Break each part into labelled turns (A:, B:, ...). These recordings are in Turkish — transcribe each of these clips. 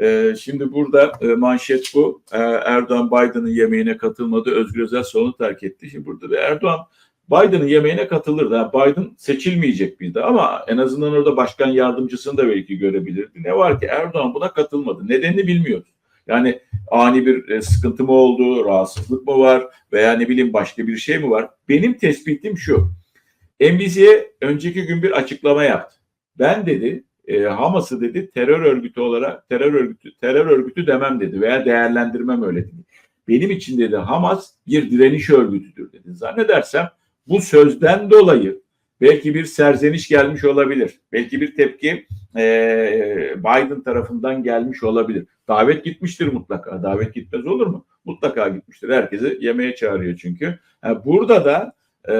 A: Ee, şimdi burada e, manşet bu. Ee, Erdoğan Biden'ın yemeğine katılmadı. Özgür Özel salonu terk etti. Şimdi burada da Erdoğan Biden'ın yemeğine katılırdı. Yani Biden seçilmeyecek miydi ama en azından orada başkan yardımcısını da belki görebilirdi. Ne var ki Erdoğan buna katılmadı. Nedenini bilmiyoruz. Yani ani bir e, sıkıntı mı oldu, rahatsızlık mı var veya ne bileyim başka bir şey mi var? Benim tespitim şu. NBC'ye önceki gün bir açıklama yaptı. Ben dedi e, Hamas'ı dedi terör örgütü olarak terör örgütü terör örgütü demem dedi veya değerlendirmem öyle dedi. Benim için dedi Hamas bir direniş örgütüdür dedi. Zannedersem bu sözden dolayı belki bir serzeniş gelmiş olabilir. Belki bir tepki e, Biden tarafından gelmiş olabilir. Davet gitmiştir mutlaka. Davet gitmez olur mu? Mutlaka gitmiştir. Herkesi yemeğe çağırıyor çünkü. Ha, burada da e,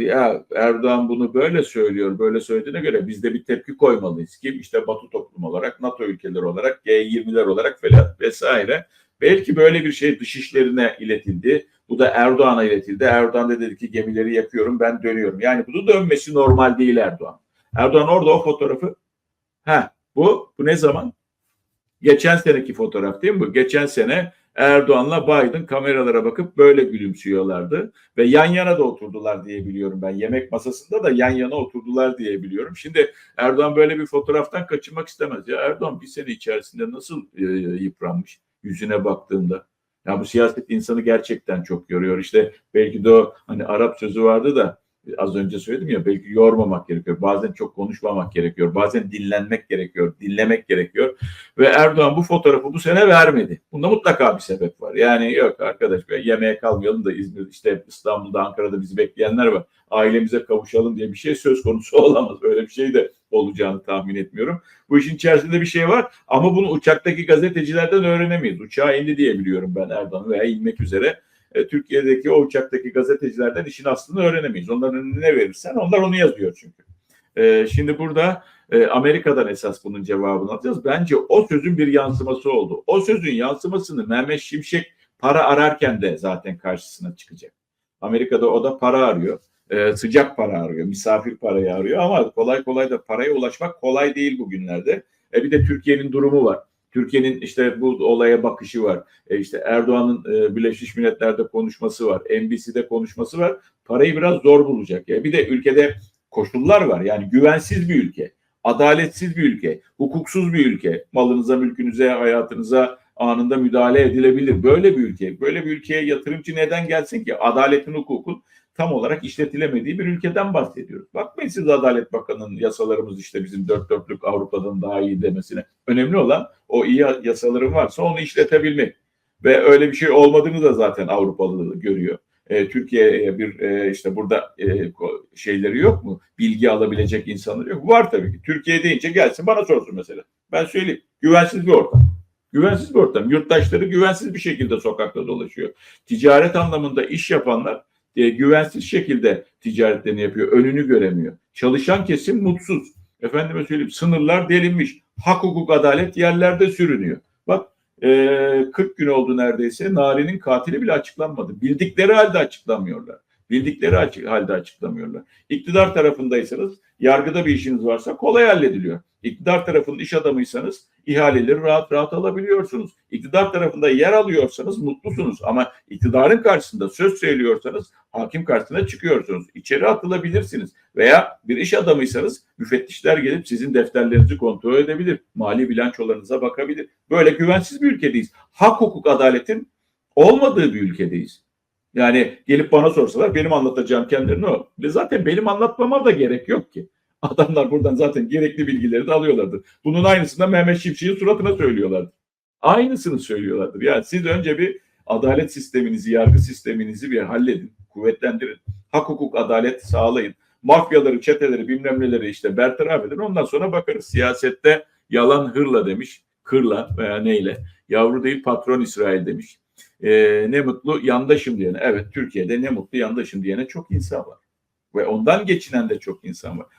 A: ya Erdoğan bunu böyle söylüyor, böyle söylediğine göre biz de bir tepki koymalıyız ki işte Batı toplum olarak, NATO ülkeleri olarak, G20'ler olarak falan vesaire. Belki böyle bir şey dışişlerine iletildi. Bu da Erdoğan'a iletildi. Erdoğan da dedi ki gemileri yakıyorum ben dönüyorum. Yani bunu dönmesi normal değil Erdoğan. Erdoğan orada o fotoğrafı ha bu bu ne zaman? Geçen seneki fotoğraf değil mi bu? Geçen sene Erdoğan'la Biden kameralara bakıp böyle gülümsüyorlardı ve yan yana da oturdular diye biliyorum ben. Yemek masasında da yan yana oturdular diye biliyorum. Şimdi Erdoğan böyle bir fotoğraftan kaçınmak istemez. Ya Erdoğan bir sene içerisinde nasıl e, yıpranmış yüzüne baktığımda. Ya bu siyaset insanı gerçekten çok yoruyor. İşte belki de o hani Arap sözü vardı da az önce söyledim ya belki yormamak gerekiyor. Bazen çok konuşmamak gerekiyor. Bazen dinlenmek gerekiyor. Dinlemek gerekiyor. Ve Erdoğan bu fotoğrafı bu sene vermedi. Bunda mutlaka bir sebep var. Yani yok arkadaş be, yemeğe kalmayalım da İzmir işte İstanbul'da Ankara'da bizi bekleyenler var. Ailemize kavuşalım diye bir şey söz konusu olamaz. Öyle bir şey de olacağını tahmin etmiyorum. Bu işin içerisinde bir şey var ama bunu uçaktaki gazetecilerden öğrenemeyiz. Uçağa indi diye biliyorum ben Erdoğan veya inmek üzere. E, Türkiye'deki o uçaktaki gazetecilerden işin aslını öğrenemeyiz. Onların önüne verirsen onlar onu yazıyor çünkü. E, şimdi burada e, Amerika'dan esas bunun cevabını alacağız. Bence o sözün bir yansıması oldu. O sözün yansımasını Mehmet Şimşek para ararken de zaten karşısına çıkacak. Amerika'da o da para arıyor. E, sıcak para arıyor, misafir parayı arıyor ama kolay kolay da paraya ulaşmak kolay değil bugünlerde. E, bir de Türkiye'nin durumu var. Türkiye'nin işte bu olaya bakışı var. E işte Erdoğan'ın e, Birleşmiş Milletler'de konuşması var. NBC'de konuşması var. Parayı biraz zor bulacak. Ya. Bir de ülkede koşullar var. Yani güvensiz bir ülke, adaletsiz bir ülke, hukuksuz bir ülke. Malınıza, mülkünüze, hayatınıza anında müdahale edilebilir. Böyle bir ülke, böyle bir ülkeye yatırımcı neden gelsin ki? Adaletin, hukukun tam olarak işletilemediği bir ülkeden bahsediyoruz. Bakmayın siz Adalet Bakanı'nın yasalarımız işte bizim dört dörtlük Avrupa'dan daha iyi demesine. Önemli olan o iyi yasaların varsa onu işletebilmek. Ve öyle bir şey olmadığını da zaten Avrupalı görüyor. E, Türkiye bir e, işte burada e, şeyleri yok mu? Bilgi alabilecek insanları yok. Var tabii ki. Türkiye deyince gelsin bana sorsun mesela. Ben söyleyeyim. Güvensiz bir ortam. Güvensiz bir ortam. Yurttaşları güvensiz bir şekilde sokakta dolaşıyor. Ticaret anlamında iş yapanlar e, güvensiz şekilde ticaretlerini yapıyor. Önünü göremiyor. Çalışan kesim mutsuz. Efendime söyleyeyim sınırlar delinmiş. Hak, hukuk, adalet yerlerde sürünüyor. Bak e, 40 gün oldu neredeyse. Nari'nin katili bile açıklanmadı. Bildikleri halde açıklamıyorlar. Bildikleri açık, halde açıklamıyorlar. İktidar tarafındaysanız, yargıda bir işiniz varsa kolay hallediliyor. İktidar tarafının iş adamıysanız ihaleleri rahat rahat alabiliyorsunuz. İktidar tarafında yer alıyorsanız mutlusunuz ama iktidarın karşısında söz söylüyorsanız hakim karşısına çıkıyorsunuz. İçeri atılabilirsiniz veya bir iş adamıysanız müfettişler gelip sizin defterlerinizi kontrol edebilir. Mali bilançolarınıza bakabilir. Böyle güvensiz bir ülkedeyiz. Hak, hukuk, adaletin olmadığı bir ülkedeyiz. Yani gelip bana sorsalar benim anlatacağım kendilerine o. Ve zaten benim anlatmama da gerek yok ki. Adamlar buradan zaten gerekli bilgileri de alıyorlardır. Bunun aynısını da Mehmet Şimşek'in suratına söylüyorlardır. Aynısını söylüyorlardır. Yani siz önce bir adalet sisteminizi, yargı sisteminizi bir halledin, kuvvetlendirin. Hak, hukuk, adalet sağlayın. Mafyaları, çeteleri, bilmem neleri işte bertaraf edin. Ondan sonra bakarız. Siyasette yalan hırla demiş. Kırla veya neyle. Yavru değil patron İsrail demiş. Ee, ne mutlu yandaşım diyene. Evet Türkiye'de ne mutlu yandaşım diyene çok insan var. Ve ondan geçinen de çok insan var.